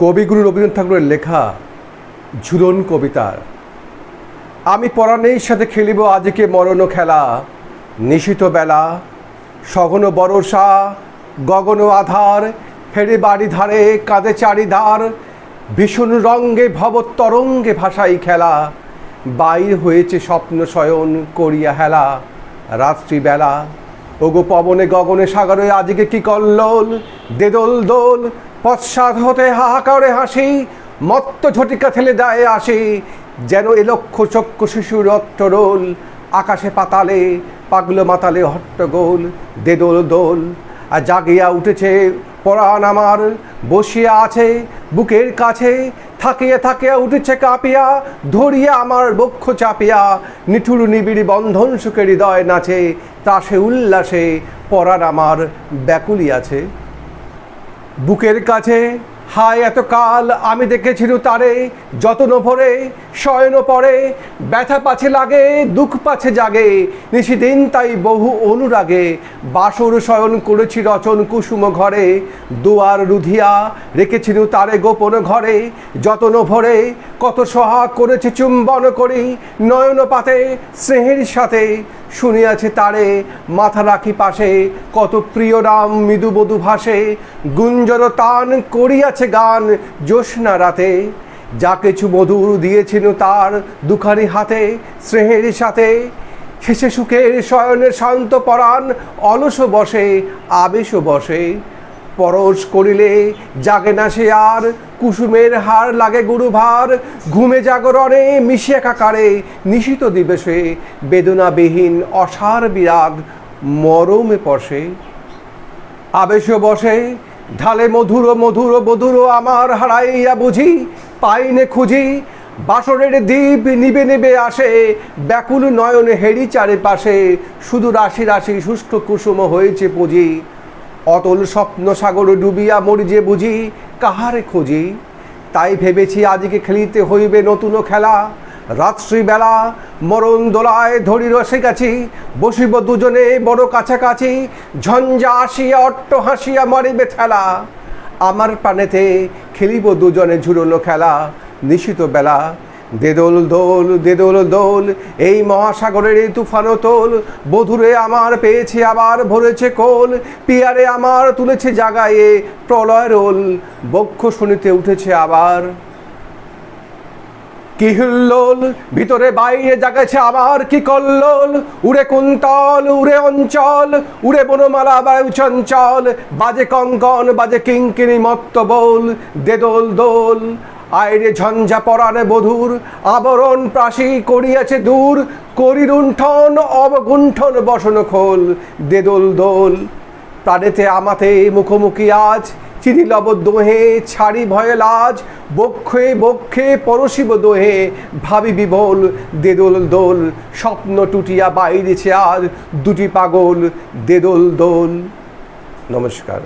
কবিগুরু রবীন্দ্রনাথ ঠাকুরের লেখা ঝুলন কবিতার। আমি পরাণের সাথে খেলিব আজকে মরণ খেলা। নিশিত বেলা, সঘন বরষা, গগন আধার, ফেরে বাড়ি ধারে কাঁদে চারিধার ভীষণ রঙ্গে ভব তরঙ্গে ভাষাই খেলা। বাইর হয়েছে স্বপ্ন শয়ন করিয়া হেলা। রাত্রিবেলা ওগো পবনে গগনে সাগরে আজকে কি কল্লোল, দেদোল দোল পশ্চাৎ হতে হাহাকারে হাসি, মত্ত ঝটিকা ঠেলে দেয় আসি, যেন এ লক্ষ চক্ষ শিশুর রক্তরোল আকাশে পাতালে, পাগল মাতালে হট্টগোল দেদোল দোল, আর জাগিয়া উঠেছে পরাণ আমার, বসিয়া আছে বুকের কাছে, থাকিয়া থাকিয়া উঠেছে কাঁপিয়া, ধরিয়া আমার বক্ষ চাপিয়া, নিঠুর নিবিড়ি বন্ধন সুখে হৃদয় নাচে তাসে উল্লাসে পরাণ আমার ব্যাকুলি আছে। বুকের কাছে হায় এত কাল আমি দেখেছিল তারে যত ভরে শয়ন পরে ব্যথা পাছে লাগে, দুঃখ পাছে জাগে। নিশিদিন তাই বহু অনুরাগে, বাসর শয়ন করেছি রচন কুসুম ঘরে। দুয়ার রুধিয়া রেখেছিল তারে গোপন ঘরে। যতন ভরে, কত সহাগ করেছি চুম্বন করি। নয়ন পাতে স্নেহের সাথে শুনিয়াছে তারে মাথা রাখি পাশে। কত প্রিয় নাম মৃদু ভাসে, গুঞ্জন তান করিয়াছে গান জ্যোৎস্না রাতে। যা কিছু মধুর দিয়েছিল তার দুখানি হাতে, স্নেহের সাথে। শেষে সুখের শয়নের শান্ত পরাণ, অলস বসে, আবেশ বসে। পরশ করিলে জাগে না সে আর, কুসুমের হার লাগে গুরু ভার ঘুমে জাগরণে মিশিয়া কাকারে নিশিত দিবসে বেদনাবিহীন অসার বিরাগ, মরমে পশে। আবেশ বসে, ঢালে মধুর মধুর মধুর আমার হারাইয়া বুঝি পাইনে খুঁজি, বাসরের দ্বীপ নিবে নিবে আসে, ব্যাকুল নয়ন হেরি চারিপাশে, শুধু রাশি রাশি শুষ্ক কুসুম হয়েছে পুঁজি। অতল স্বপ্ন সাগর ডুবিয়া মরি যে বুঝি, কাহারে খুঁজি? তাই ভেবেছি আজকে খেলিতে হইবে নতুন খেলা। রাত্রিবেলা মরণ দোলায় ধরি রসে গেছি বসিব দুজনে বড় কাছাকাছি, ঝঞ্ঝা আসিয়া অট্ট হাসিয়া মারিবে ঠেলা। আমার পানেতে খেলিব দুজনে ঝুরনো খেলা, নিশিত বেলা। দেদোল দোল দেদোল দোল, এই মহাসাগরের তুফানো তোল। বধুরে আমার পেয়েছে, আবার ভরেছে কোল। পিয়ারে আমার তুলেছে জাগায়ে প্রলয় রোল। বক্ষ শুনিতে উঠেছে আবার। কি হুল্লোল? ভিতরে বাইরে জাগেছে আবার কি কল্লোল? উড়ে কুন্তল, উড়ে অঞ্চল, উড়ে বনমালা বায়ু চঞ্চল, বাজে কঙ্কন, বাজে কিঙ্কিনি মত্ত বোল দেদোল দোল। আইরে ঝঞ্ঝা পরাণে বধুর, আবরণ প্রাসী করিয়াছে দূর, করিরুণ্ঠন, অবগুণ্ঠন বসন খোল, দেদোল দোল। প্রাণেতে আমাতে মুখোমুখি আজ চিনি লব দোহে ছাড়ি ভয়ে লাজ, বক্ষে বক্ষে পরশিব দোহে ভাবি বিবল, দেদোল দোল, স্বপ্ন টুটিয়া বাইরেছে আর দুটি পাগল, দেদোল দোল। নমস্কার।